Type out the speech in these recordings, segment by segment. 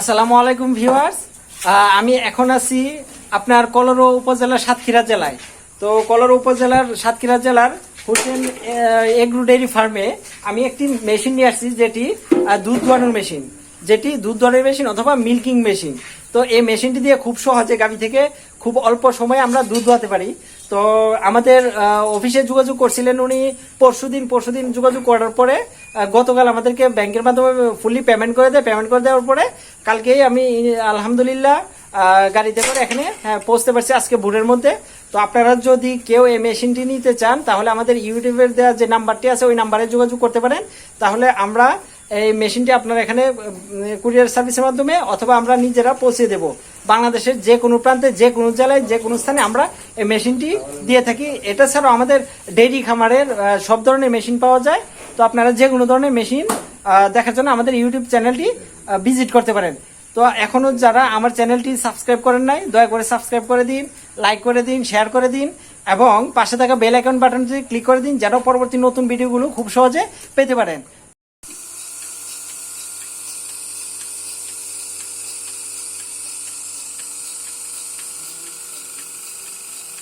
আসসালামু আলাইকুম ভিউয়ার্স। আমি এখন আছি আপনার কলরো উপজেলার সাতক্ষীরা জেলায়। তো কলরো উপজেলার সাতক্ষীরা জেলার হোসেন এগ্রো ডেয়ারি ফার্মে আমি একটি মেশিন নিয়ে আসছি, যেটি দুধ দোয়ানোর মেশিন। যেটি দুধ দোয়ানোর মেশিন অথবা মিল্কিং মেশিন। তো এই মেশিনটি দিয়ে খুব সহজে গাভী থেকে খুব অল্প সময়ে আমরা দুধ দোয়াতে পারি। তো আমাদের অফিসে যোগাযোগ করছিলেন উনি পরশু দিন পরশু দিন যোগাযোগ করার পরে গতকাল আমাদেরকে ব্যাংকের মাধ্যমে ফুললি পেমেন্ট করে দেয়। পেমেন্ট করে দেওয়ার পরে কালকেই আমি আলহামদুলিল্লাহ গাড়িতে করে এখানে হ্যাঁ, পৌঁছতে পারছি আজকে ভোরের মধ্যে। তো আপনারা যদি কেউ এই মেশিনটি নিতে চান তাহলে আমাদের ইউটিউবের দেওয়া যে নাম্বারটি আছে ওই নাম্বারে যোগাযোগ করতে পারেন। তাহলে আমরা এই মেশিনটি আপনার এখানে কুরিয়ার সার্ভিসের মাধ্যমে অথবা আমরা নিজেরা পৌঁছে দেব। বাংলাদেশের যে কোনো প্রান্তে, যে কোনো জেলায়, যে কোনো স্থানে আমরা এই মেশিনটি দিয়ে থাকি। এটা ছাড়াও আমাদের ডেইরি খামারের সব ধরনের মেশিন পাওয়া যায়। তো আপনারা যে কোনো ধরনের মেশিন দেখার জন্য আমাদের ইউটিউব চ্যানেলটি ভিজিট করতে পারেন। তো এখনও যারা আমার চ্যানেলটি সাবস্ক্রাইব করেন নাই, দয়া করে সাবস্ক্রাইব করে দিন, লাইক করে দিন, শেয়ার করে দিন এবং পাশে থাকা বেল আইকন বাটনটি ক্লিক করে দিন, যেন পরবর্তী নতুন ভিডিওগুলো খুব সহজে পেতে পারেন।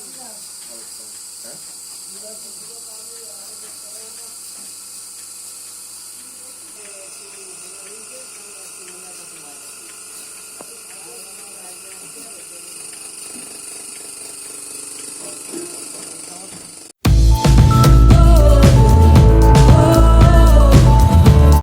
알았어. 네?